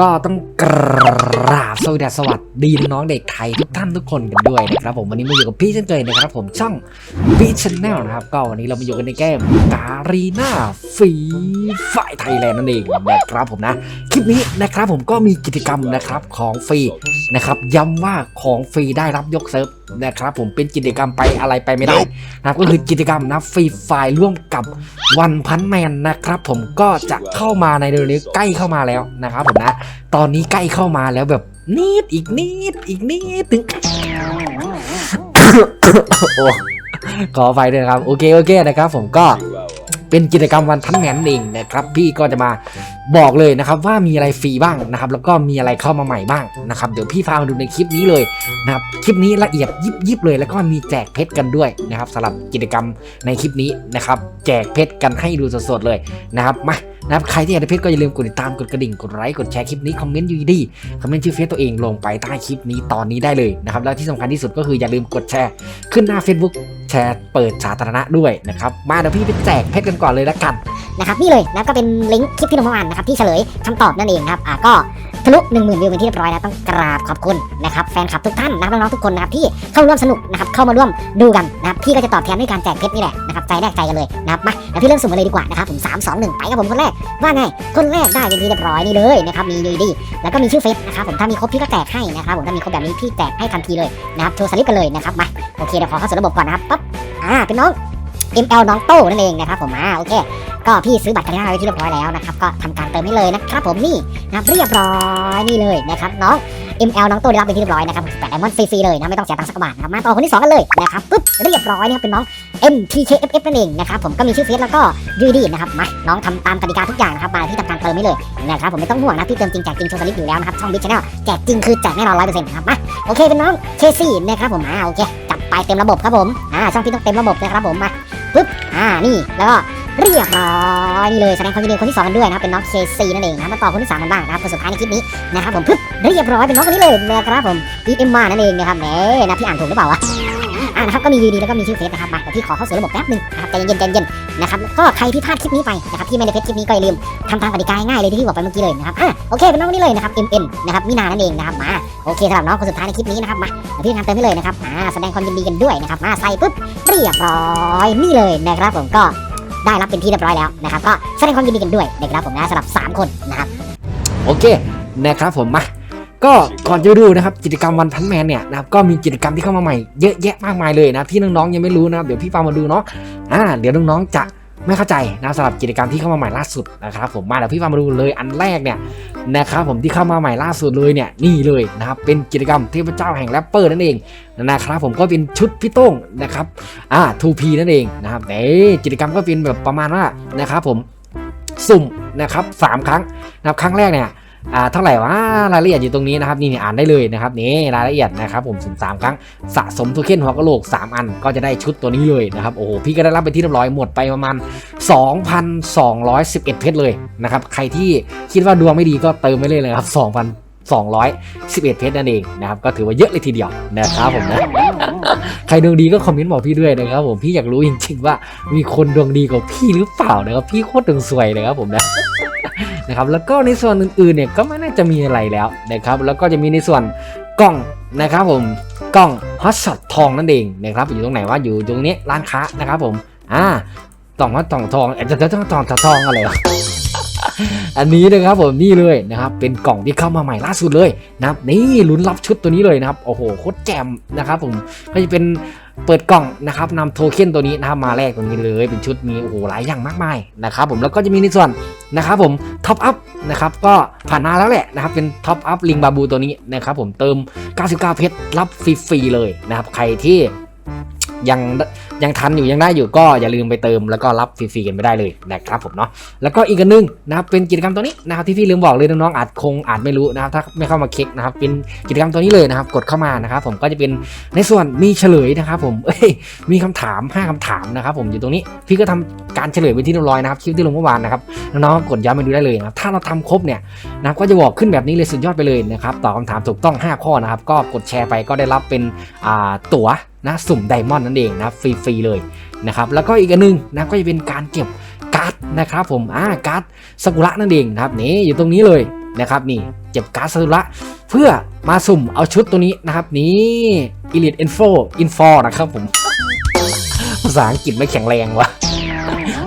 ก็ต้องกราบสวัสดีสวัสดีน้องเด็กไทยทุกท่านทุกคนกันด้วยนะครับผมวันนี้มาอยู่กับพี่เช่นเคยนะครับผมช่องพี่ชแนลนะครับก็วันนี้เรามาอยู่กันในเกมการีนาฟรีไฟไทยแลนด์นั่นเองนะครับผมนะ คลิปนี้นะครับผมก็มีกิจกรรมนะครับของฟรีนะครับย้ำว่าของฟรีได้รับยกเซิร์ฟ นะครับผมเป็นกิจกรรมไปอะไรไปไม่ได้นะครับก็คือกิจกรรมนะฟรีไฟร่วมกับวันพันแมนนะครับผมก็จะเข้ามาในเร็วนี้ใกล้เข้ามาแล้วนะครับผมนะตอนนี้ใกล้เข้ามาแล้วแบบนิดอีกนิดอีกนิดถึงโอ้ขอไฟด้วยนะครับ โอเคโอเคนะครับผมก็ เป็นกิจกรรมวันพันแมนเองนะครับ พี่ก็จะมาบอกเลยนะครับว่ามีอะไรฟรีบ้างนะครับ แล้วก็มีอะไรเข้ามาใหม่บ้างนะครับเดี๋ยวพี่พามาดูในคลิปนี้เลยนะครับคลิปนี้ละเอียดยิบยิบเลย แล้วก็มีแจกเพชรกันด้วยนะครับสำหรับกิจกรรมในคลิปนี้นะครับ แจกเพชรกันให้ดูสดๆเลยนะครับมา นะครับใครที่อยากได้เพชรก็อย่าลืมกดติดตามกดกระดิ่งกดไลค์กดแชร์คลิปนี้คอมเมนต์อยู่ดีคอมเมนต์ชื่อเฟซตัวเองลงไปใต้คลิปนี้ตอนนี้ได้เลยนะครับแล้วที่สำคัญที่สุดก็คืออย่าลืมกดแชร์ขึ้นหน้า Facebook แชร์เปิดสาธารณะด้วยนะครับมาเดี๋ยวพี่ไปแจกเพชรกันก่อนเลยละกันนะครับนี่เลยนะก็เป็นลิงก์คลิปที่ลงเมื่อวานนะครับที่เฉลยคำตอบนั่นเองครับอ่าก็ ทะลุ1 0,000วิวเป็นที่เรียบร้อยแล้วต้องกราบขอบคุณนะครับแฟนคลับทุกท่านนะครับน้องๆทุกคนนะครับที่เข้าร่วมสนุกนะครับเข้ามาร่วมดูกันนะครับพี่ก็จะตอบแทนด้วยการแจกเพชรนี่แหละนะครับใจแรกใจกันเลยนะครับมาเดี๋ยวพี่เริ่มสุ่มกันเลยดีกว่านะครับผม3 2 1 ไปกับผมคนแรกว่าไงคนแรกได้เป็นที่เรียบร้อยนี่เลยนะครับมียูดีแล้วก็มีชื่อเฟซนะครับผมถ้ามีครบพี่ก็แจกให้นะครับผมถ้ามีครบแบบนี้พี่แจกให้ทันทีเลยนะครับโชว์สลิปกันเลยนะครับมาโอเคเดี๋ยวขอเข้าสู่ระบบก่อนนะครับปั๊บอ่าเป็นน้อง ML น้องโต้นั่นเองนะครับผมอ่าโอเคก็พี่ซื้อบัตรกันได้ไว้ที่เรียบร้อยแล้วนะครับก็ทำการเติมให้เลยนะครับผมนี่นะครับเรียบร้อยนี่เลยนะครับน้อง ML น้องโตได้รับเป็นที่เรียบร้อยนะครับแปดไดมอนด์ฟรีๆเลยนะไม่ต้องเสียตังค์สักบาทนะครับมาต่อคนที่สองกันเลยนะครับปุ๊บเรียบร้อยนะครับเป็นน้อง MTKFF นั่นเองนะครับผมก็มีชื่อเฟซแล้วก็ยูดีนะครับมาน้องทำตามกติกาทุกอย่างนะครับมาที่ทำการเติมให้เลยนะครับผมไม่ต้องห่วงนะพี่เติมจริงแจกจริงโชว์สลิปอยู่แล้วนะครับช่องบิ๊กชาแนลแจกจริงคือแจกแน่นอนร้อยเปอร์เซ็นต์นะครับมาโอเคเป็นน้องเคซี่นะครับผมอ่าโอเคจับไปเต็มระบบครับผมอ่าช่องพี่ต้องเต็มระบบนะครับผมมาปุ๊บอ่านี่แล้วก็ เรียบร้อยนี่เลยแสดงความยินดีคนที่สองกันด้วยนะครับเป็นน้องเคซีนั่นเองนะมาต่อคนที่สามกันบ้างนะครับคนสุดท้ายในคลิปนี้นะครับผมปึ๊บเรียบร้อยเป็นน้องคนนี้เลยนะครับผมอีเอ็มมานั่นเองนะครับแหมนะพี่อ่านถูกหรือเปล่าวะอ่านะครับก็มีวีดีแล้วก็มีชื่อเฟซนะครับมาเดี๋ยวพี่ขอเข้าสู่ระบบแป๊บหนึงนะครับใจเย็นๆใจเย็นนะครับก็ใครที่พลาดคลิปนี้ไปนะครับที่ไม่ได้เพจคลิปนี้ก็อย่าลืมทำตามกติกาง่ายเลยที่พี่บอกไปเมื่อกี้เลยนะครับอะโอเคเป็นน้องคนนี้เลยนะครับ MN นะครับมินานั่นเองนะครับมาโอเคสำหรับน้องคนสุดท้ายในคลิปนี้นะครับมาเดี๋ยวพี่ทำเติมให้เลยนะครับอ่าแสดงความยินดีกันด้วยนะครับมาใส่ปุ๊บเรียบร้อยนี่เลยนะครับผมก็ ได้รับเป็นที่เรียบร้อยแล้วนะครับก็แสดงความยินดีกันด้วยนะครับผมนะสำหรับ 3 คนนะครับโอเคนะครับผมมาก็ก่อนจะดูนะครับกิจกรรมวันพันแมนเนี่ยนะครับก็มีกิจกรรมที่เข้ามาใหม่เยอะแยะมากมายเลยนะที่น้องๆยังไม่รู้นะครับเดี๋ยวพี่ปามาดูเนาะอ่าเดี๋ยวน้องๆจะ ไม่เข้าใจนะสำหรับกิจกรรมที่เข้ามาใหม่ล่าสุดนะครับผมมาเดี๋ยวพี่ฟามาดูเลยอันแรกเนี่ยนะครับผมที่เข้ามาใหม่ล่าสุดเลยเนี่ยนี่เลยนะครับเป็นกิจกรรมเทพเจ้าแห่งแรปเปอร์นั่นเองนะครับผมก็เป็นชุดพี่โต้งนะครับอ่า 2P นั่นเองนะครับเอ๊กิจกรรมก็เป็นแบบประมาณว่านะครับผมสุ่มนะครับสามครั้งนะครับครั้งแรกเนี่ย อ่าเท่าไหร่วะรายละเอียดอยู่ตรงนี้นะครับนี่นี่อ่านได้เลยนะครับนี่รายละเอียดนะครับผมสุ่มสามครั้งสะสมโทเค็นหัวกะโหลก 3 อันก็จะได้ชุดตัวนี้เลยนะครับโอ้โหพี่ก็ได้รับไปที่เรียบร้อยหมดไปประมาณ 2,211 เพชรเลยนะครับใครที่คิดว่าดวงไม่ดีก็เติมไปเลยเลยครับ2,211 เพชรนั่นเองนะครับก็ถือว่าเยอะเลยทีเดียวนะครับผมนะใครดวงดีก็คอมเมนต์บอกพี่ด้วยนะครับผมพี่อยากรู้จริงๆว่ามีคนดวงดีกว่าพี่หรือเปล่านะครับพี่โคตรดวงสวยเลยครับผมนะ นะครับแล้วก็ในส่วนอื่นๆเนี่ยก็ไม่น่าจะมีอะไรแล้วนะครับแล้วก็จะมีในส่วนกล่องนะครับผมกล่องฮอตช็อตทองนั่นเองนะครับอยู่ตรงไหนว่าอยู่ตรงนี้ร้านค้านะครับผมอ่ากล่องฮอตทองทองเอ๊ะจะจะต้องทององทองอะไรวะอันนี้นะครับผมนี่เลยนะครับเป็นกล่องที่เข้ามาใหม่ล่าสุดเลยนะครับนี่ลุ้นรับชุดตัวนี้เลยนะครับโอ้โหโคตรแจ่มนะครับผมก็จะเป็น เปิดกล่องนะครับนำโทเค็นตัวนี้นะครับมาแลกตัวนี้เลยเป็นชุดมีโอ้โหหลายอย่างมากมายนะครับผมแล้วก็จะมีในส่วนนะครับผมท็อปอัพนะครับก็ผ่านมาแล้วแหละนะครับเป็นท็อปอัพลิงบาบูตัวนี้นะครับผมเติม 99 เพชรรับฟรีๆเลยนะครับใครที่ยัง ยังทันอยู่ยังได้อยู่ก็อย่าลืมไปเติมแล้วก็รับฟรีๆกันไปได้เลยนะครับผมเนาะแล้วก็อีกอันหนึงนะครับเป็นกิจกรรมตัวนี้นะครับที่พี่ลืมบอกเลยน้องๆอาจคงอาจไม่รู้นะครับถ้าไม่เข้ามาเช็คนะครับเป็นกิจกรรมตัวนี้เลยนะครับ กดเข้ามานะครับผมก็จะเป็นในส่วนมีเฉลยนะครับผมเอ้ยมีคำถาม 5คำถามนะครับผมอยู่ตรงนี้พี่ก็ทำการเฉลยไปที่เรียบร้อยนะครับคลิปที่ลงเมื่อวานนะครับน้องๆกดย้ำมาดูได้เลยนะครับถ้าเราทำครบเนี่ยนะก็จะบอกขึ้นแบบนี้เลยสุดยอดไปเลยนะครับตอบคำถามถูกต้อง 5 ข้อนะครับก็กดแชร์ไปก็ได้รับเป็นตั๋วนะสุ่มไดมอนด์นั่นเองนะฟรีๆเลยนะครับแล้วก็อีกอันหนึงนะก็จะเป็นการเก็บการ์ดนะครับผมอ่าการ์ดสกุระนั่นเองนะครับนี่อยู่ตรงนี้เลยนะครับนี่เก็บการ์ดซากุระเพื่อมาสุ่มเอาชุดตัวนี้นะครับนี่ Elite Info Info นะครับผมภาษาอังกฤษไม่แข็งแรงวะ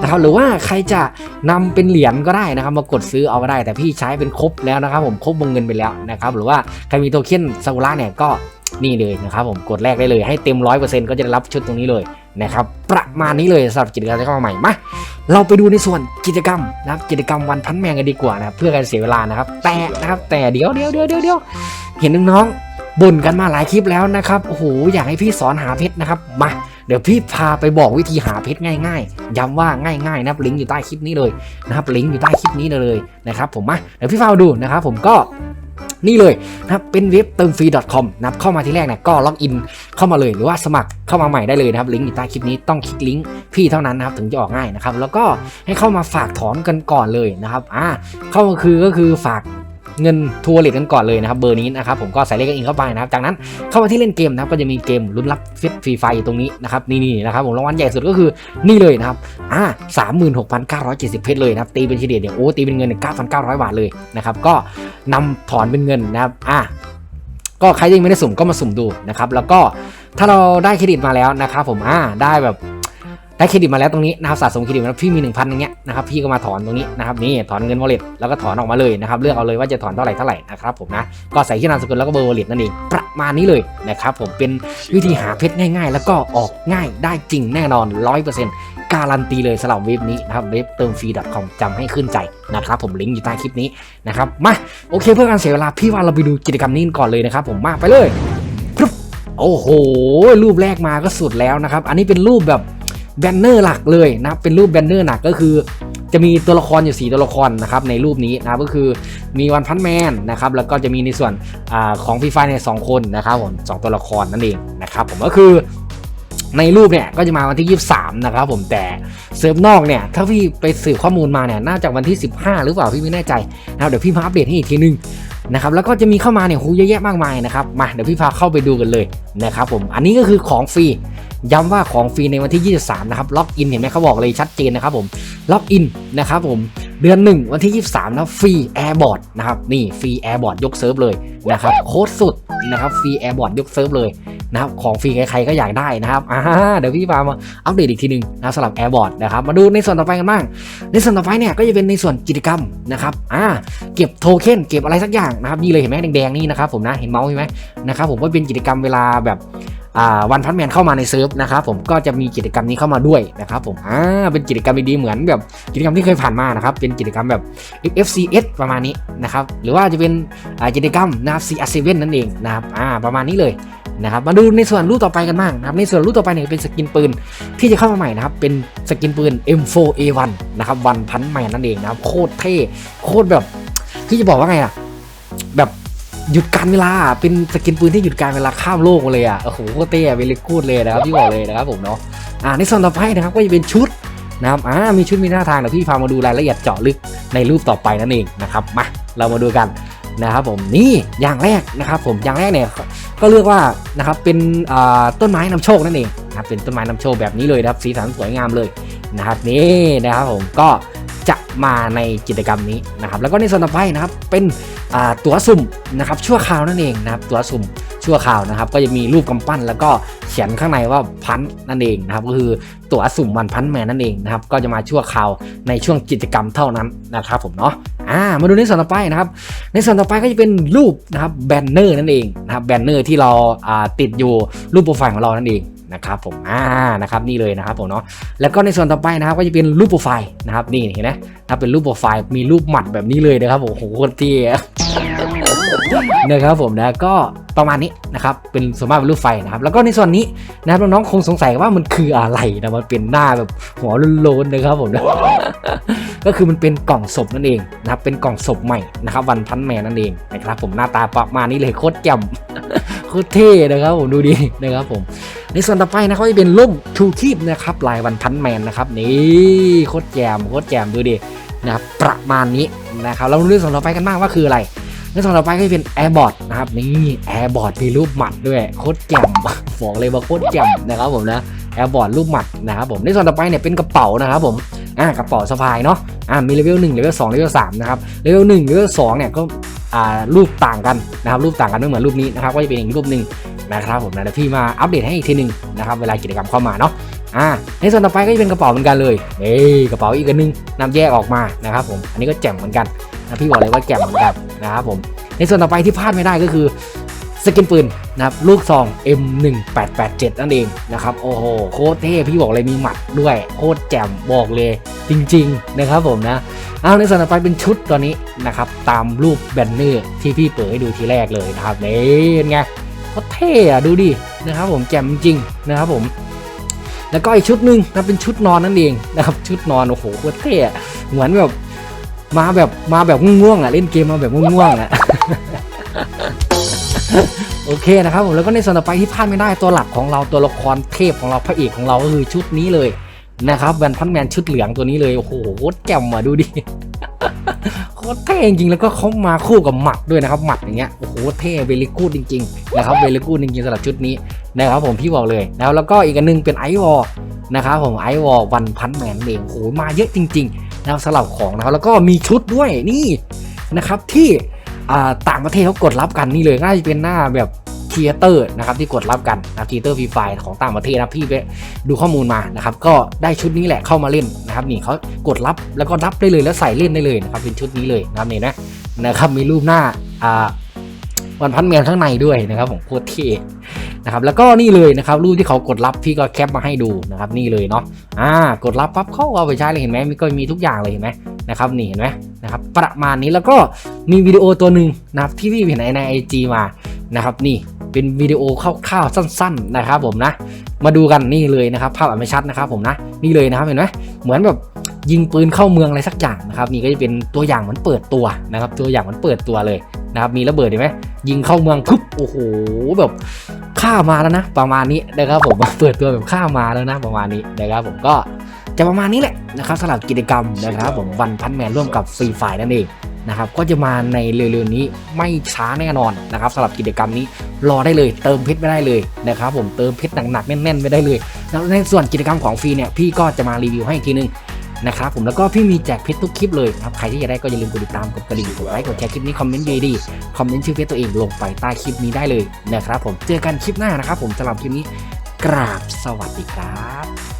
นะครับหรือว่าใครจะนำเป็นเหรียญก็ได้นะครับ มากดซื้อเอาก็ได้ แต่พี่ใช้เป็นครบแล้วนะครับ ผมครบวงเงินไปแล้วนะครับ หรือว่าใครมีโทเค็นซากุระเนี่ยก็ นี่เลยนะครับผมกดแรกได้เลยให้เต็มร้อยเปอร์เซ็นต์ก็จะได้รับชุดตรงนี้เลยนะครับประมาณนี้เลยสำหรับกิจกรรมที่เข้ามาใหม่มาเราไปดูในส่วนกิจกรรมนะครับกิจกรรมวันพันแมงกันดีกว่านะเพื่อการเสียเวลานะครับแต่นะครับแต่เดี๋ยวเดี๋ยวเดี๋ยวเดี๋ยวเดี๋ยวเห็นน้องๆบ่นกันมาหลายคลิปแล้วนะครับโอ้โหอยากให้พี่สอนหาเพชรนะครับมาเดี๋ยวพี่พาไปบอกวิธีหาเพชรง่ายๆย้ำว่าง่ายๆนะครับลิงก์อยู่ใต้คลิปนี้เลยนะครับลิงก์อยู่ใต้คลิปนี้เลยนะครับผมมาเดี๋ยวพี่พามาดูนะครับผมก็ นี่เลยนะครับเป็นเว็บเติมฟรี .com นะครับเข้ามาที่แรกเนี่ยก็ล็อกอินเข้ามาเลยหรือว่าสมัครเข้ามาใหม่ได้เลยนะครับลิงก์อยู่ใต้คลิปนี้ต้องคลิกลิงก์พี่เท่านั้นนะครับถึงจะออกง่ายนะครับแล้วก็ให้เข้ามาฝากถอนกันก่อนเลยนะครับอ่าเข้ามาคือก็คือฝาก เงินทัวร์เลทกันก่อนเลยนะครับเบอร์นี้นะครับผมก็ใส่เลขอินเข้าไปนะครับจากนั้นเข้ามาที่เล่นเกมนะครับก็จะมีเกมลุ้นรับฟิตฟรีไฟอยู่ตรงนี้นะครับนี่นี่นะครับผมรางวัลใหญ่สุดก็คือนี่เลยนะครับอ่าสามหมื่นหกพันเก้าร้อยเจ็ดสิบเพชรเลยนะครับตีเป็นเฉลี่ยเนี่ยโอ้ตีเป็นเงินเก้าพันเก้าร้อยบาทเลยนะครับก็นำถอนเป็นเงินนะครับอ่าก็ใครยังไม่ได้สุ่มก็มาสุ่มดูนะครับแล้วก็ถ้าเราได้เครดิตมาแล้วนะครับผมอ่าได้แบบ ได้เครดิตมาแล้วตรงนี้นะครับสะสมเครดิตมาแล้วพี่มี 1,000อย่างเงี้ยนะครับพี่ก็มาถอนตรงนี้นะครับนี่ถอนเงินวอลเล็ตแล้วก็ถอนออกมาเลยนะครับเลือกเอาเลยว่าจะถอนเท่าไหร่เท่าไหร่นะครับผมนะก็ใส่ที่นามสกุลแล้วก็เบอร์วอลเล็ตนั่นเองประมาณนี้เลยนะครับผมเป็นวิธีหาเพชรง่าย ๆ แล้วก็ออกง่ายได้จริงแน่นอน 100%การันตีเลยสำหรับเว็บนี้นะครับเว็บเติมฟรี .com จำให้ขึ้นใจนะครับผมลิงก์อยู่ใต้คลิปนี้นะครับมาโอเค เพื่อการเสียเวลาพี่ว่าเราไปดูกิจกรรมนี้ก่อนเลยนะครับผมมาไปเลยโอ้โหรูปแรกมาก็สุดแล้วนะครับอันนี้เป็นรูปแบบ แบนเนอร์หลักเลยนะเป็นรูปแบนเนอร์หนักก็คือ จะมีตัวละครอยู่ 4 ตัวละครนะครับในรูปนี้นะก็คือมีวันพันแมนนะครับแล้วก็จะมีในส่วนอของฟีฟาเนี่ยสองคนนะครับผมสองตัวละครนั่นเองนะครับผมก็คือในรูปเนี่ยก็จะมาวันที่ 23 นะครับผมแต่เซิร์ฟนอกเนี่ยถ้าพี่ไปสืบข้อมูลมาเนี่ยน่าจะวันที่ 15 หรือเปล่าพี่ไม่แน่ใจนะครับเดี๋ยวพี่มาอัปเดตให้อีกทีนึง นะครับแล้วก็จะมีเข้ามาเนี่ยหูเยอะแยะมากมายนะครับมาเดี๋ยวพี่พาเข้าไปดูกันเลยนะครับผมอันนี้ก็คือของฟรีย้ำว่าของฟรีในวันที่ 23 นะครับล็อกอินเห็นไหมเขาบอกเลยชัดเจนนะครับผมล็อกอินนะครับผมเดือน 1 วันที่ 23นะฟรีแอร์บอร์ดนะครับนี่ฟรีแอร์บอร์ดยกเซิร์ฟเลยนะครับโคตรสุดนะครับฟรีแอร์บอร์ดยกเซิร์ฟเลย นะครับของฟรีใครๆก็อยากได้นะครับอ่าเดี๋ยวพี่พามาอัปเดตอีกทีหนึงนะสำหรับแอร์บอร์ดนะครับมาดูในส่วนต่อไปกันบ้าง ในส่วนต่อไปเนี่ยก็จะเป็นในส่วนกิจกรรมนะครับอ่าเก็บโทเค็นเก็บอะไรสักอย่างนะครับนี่เลยเห็นไหมแดงๆนี่นะครับผมนะเห็นเมาส์ใช่ไหมนะครับผมว่าเป็นกิจกรรมเวลาแบบวันพันแมนเข้ามาในเซิร์ฟนะครับผมก็จะมีกิจกรรมนี้เข้ามาด้วยนะครับผมอ่าเป็นกิจกรรมดีๆเหมือนแบบกิจกรรมที่เคยผ่านมานะครับเป็นกิจกรรมแบบ FCS ประมาณนี้นะครับหรือว่าจะเป็นกิจกรรมนะครับ CR7 นั่นเองนะครับอ่าประมาณนี้เลย นะครับมาดูในส่วนรูปต่อไปกันบ้างนะครับในส่วนรูปต่อไปเนี่ยเป็นสกินปืนที่จะเข้ามาใหม่นะครับเป็นสกินปืน M4A1 นะครับวันพันแมนนั่นเองนะครับโคตรเท่โคตรแบบที่จะบอกว่าไงอะแบบหยุดการเวลาเป็นสกินปืนที่หยุดการเวลาข้ามโลกเลยอะโอ้โหโคตรเต้เวลิกูดเลยนะครับพี่บอกเลยนะครับผมเนาะอ่าในส่วนต่อไปนะครับก็จะเป็นชุดนะครับอ่ามีชุดมีหน้าทางเดี๋ยวพี่พามาดูรายละเอียดเจาะลึกในรูปต่อไปนั่นเองนะครับมาเรามาดูกันนะครับผมนี่อย่างแรกนะครับผมอย่างแรกเนี่ย ก็เรียกว่านะครับเป็นต้นไม้นำโชคนั่นเองนะครับเป็นต้นไม้นำโชคแบบนี้เลยนะครับสีสันสวยงามเลยนะครับนี่นะครับผมก็จะมาในกิจกรรมนี้นะครับแล้วก็ในส่วนต่อไปนะครับเป็นตั๋วสุ่มนะครับชั่วคราวนั่นเองนะครับตั๋วสุ่มชั่วคราวนะครับ ก็จะมีรูปกำปั้นแล้วก็เขียนข้างในว่าพันนั่นเองนะครับก็คือตั๋วสุ่มวันพันแมนนั่นเองนะครับก็จะมาชั่วคราวในช่วงกิจกรรมเท่านั้นนะครับผมเนาะ อ่ามาดูในส่วนต่อไปนะครับ ในส่วนต่อไปก็จะเป็นรูปนะครับแบนเนอร์นั่นเองนะครับแบนเนอร์ที่เราอ่าติดอยู่รูปโปรไฟล์ของเรานั่นเองนะครับผมอ่านะครับนี่เลยนะครับผมเนาะแล้วก็ในส่วนต่อไปนะครับก็จะเป็นรูปโปรไฟล์นะครับนี่เห็นไหมถ้าเป็นรูปโปรไฟล์มีรูปหมัดแบบนี้เลยนะครับโอ้โหโคตรเท่ นะครับผมนะก็ประมาณนี้นะครับเป็นส่วนมากเป็นรูปไฟนะครับแล้วก็ในส่วนนี้นะครับน้องๆคงสงสัยว่ามันคืออะไรนะมันเป็นหน้าแบบหัวโลนๆนะครับผมนะก็คือมันเป็นกล่องศพนั่นเองนะครับเป็นกล่องศพใหม่นะครับวันพันแมนนั่นเองนะครับผมหน้าตาประมาณนี้เลยโคตรแจ่มโคตรเท่นะครับผมดูดีนะครับผมในส่วนต่อไปนะเขาจะเป็นร่มทูคีบนะครับลายวันพันแมนนะครับนี่โคตรแจ่มโคตรแจ่มดูดินะครับประมาณนี้นะครับเราเรื่องส่วนต่อไปกันบ้างว่าคืออะไร ในส่วนต่อไปก็จะเป็นแอร์บอร์ดนะครับนี่แอร์บอร์ดมีรูปหมัดด้วยโคตรแจ่มบอกเลยว่าโคตรแจ่มนะครับผมนะแอร์บอร์ดรูปหมัดนะครับผมในส่วนต่อไปเนี่ยเป็นกระเป๋านะครับผมอ่ากระเป๋าสะพายเนาะอ่ามีเลเวล1เลเวล2เลเวล3นะครับเลเวล1เลเวล2เนี่ยก็อ่ารูปต่างกันนะครับรูปต่างกันไม่เหมือนรูปนี้นะครับก็จะเป็นอีกรูปหนึ่งนะครับผมนะเดี๋ยวพี่มาอัปเดตให้อีกทีหนึ่งนะครับเวลากิจกรรมเข้ามาเนาะอ่าในส่วนต่อไปก็จะเป็นกระเป๋าเหมือนกันเลยเอ้กระเป๋าอีกอันหนึงนำแยกออกมานะครับผมอันนี้ก็แจ่มเหมือนกันนะพี่บอกเลยว่าแจ่มเหมือนกัน นะครับผม ในส่วนต่อไปที่พลาดไม่ได้ก็คือสกินปืนนะครับลูกซอง M1887 นั่นเองนะครับโอ้โหโคตรเท่พี่บอกเลยมีหมัดด้วยโคตรแจ่มบอกเลยจริง ๆ นะครับผมนะเอาในส่วนต่อไปเป็นชุดตัวนี้นะครับตามรูปแบนเนอร์ที่พี่เปิดให้ดูทีแรกเลยนะครับนี่เป็นไงโคตรเท่อะดูดินะครับผมแจ่มจริงนะครับผม แล้วก็อีกชุดหนึ่งนะเป็นชุดนอนนั่นเองนะครับชุดนอนโอ้โหโคตรเท่อะเหมือนแบบ มาแบบมาแบบง่วงๆอะเล่นเกมมาแบบง่วงๆอะโอเคนะครับผมแล้วก็ในส่วนต่อไปที่พลาดไม่ได้ตัวหลักของเราตัวละครเทพของเราพระเอกของเราก็คือชุดนี้เลยนะครับแวนพันแมนชุดเหลืองตัวนี้เลย โอ้โหโคตรแจ่มอะดูดิโคตรเท่จริงๆแล้วก็เขามาคู่กับหมัดด้วยนะครับหมัดอย่างเงี้ยโอ้โหเท่เวลิกูดจริงๆนะครับเวลิกูดจริงๆสำหรับชุดนี้นะครับผมพี่บอกเลยนะครับแล้วก็อีกอันหนึงเป็นไอวอลนะครับผมไอวอลวันพันแมนเองโอ้โหมาเยอะจริง ๆ นะครับสำหรับของนะครับแล้วก็มีชุดด้วยนี่นะครับที่ต่างประเทศเขากดรับกันนี่เลยน่าจะเป็นหน้าแบบเทียเตอร์นะครับที่กดรับกันนะเทียเตอร์ฟรีไฟของต่างประเทศนะพี่ไปดูข้อมูลมานะครับก็ได้ชุดนี้แหละเข้ามาเล่นนะครับนี่เขากดรับแล้วก็รับได้เลยแล้วใส่เล่นได้เลยนะครับเป็นชุดนี้เลยนะครับนี่นะนะครับมีรูปหน้าอ่า วันพันแมนข้างในด้วยนะครับผมโคตรเท่นะครับแล้วก็นี่เลยนะครับรูปที่เขากดรับพี่ก็แคปมาให้ดูนะครับนี่เลยเนาะอ่ากดรับปั๊บเขาเอาไปใช้เลยเห็นไหมมีก็มีทุกอย่างเลยเห็นไหมนะครับนี่เห็นไหมนะครับประมาณนี้แล้วก็มีวิดีโอตัวหนึ่งนะครับที่พี่เห็นในไอจีมานะครับนี่เป็นวิดีโอคร่าวๆสั้น ๆ นะครับผมนะ มาดูกันนี่เลยนะครับ ภาพอาจไม่ชัดนะครับผมนะนี่เลยนะครับเห็นไหมเหมือนแบบยิงปืนเข้าเมืองอะไรสักอย่างนะครับนี่ก็จะเป็นตัวอย่างเหมือนเปิดตัวนะครับ ตัวอย่างเหมือนเปิดตัวเลย นะครับมีระเบิดเห็นไหมยิงเข้าเมืองปุ๊บโอ้โหแบบฆ่ามาแล้วนะ ประมาณนี้นะครับผมเปิดตัวแบบฆ่ามาแล้วนะ ประมาณนี้นะครับผมก็จะประมาณนี้แหละนะครับสำหรับกิจกรรมนะครับผมวันพันแมนร่วมกับฟรีไฟนั่นเองนะครับก็จะมาในเร็วๆนี้ไม่ช้าแน่นอนนะครับสำหรับกิจกรรมนี้รอได้เลย เติมเพชรไม่ได้เลยนะครับผมเติมเพชรหนักๆแน่นๆไม่ได้เลยแล้วในส่วนกิจกรรมของฟรีเนี่ยพี่ก็จะมารีวิวให้อีกทีนึง นะครับผมแล้วก็พี่มีแจกเพชรทุกคลิปเลยนะครับใครที่อยากได้ก็อย่าลืมกดติดตามกดกระดิ่งกดไลค์กดแชร์คลิปนี้คอมเมนต์ดีๆคอมเมนต์ชื่อเพชรตัวเองลงไปใต้คลิปนี้ได้เลยนะครับผมเจอกันคลิปหน้านะครับผมสำหรับคลิปนี้กราบสวัสดีครับ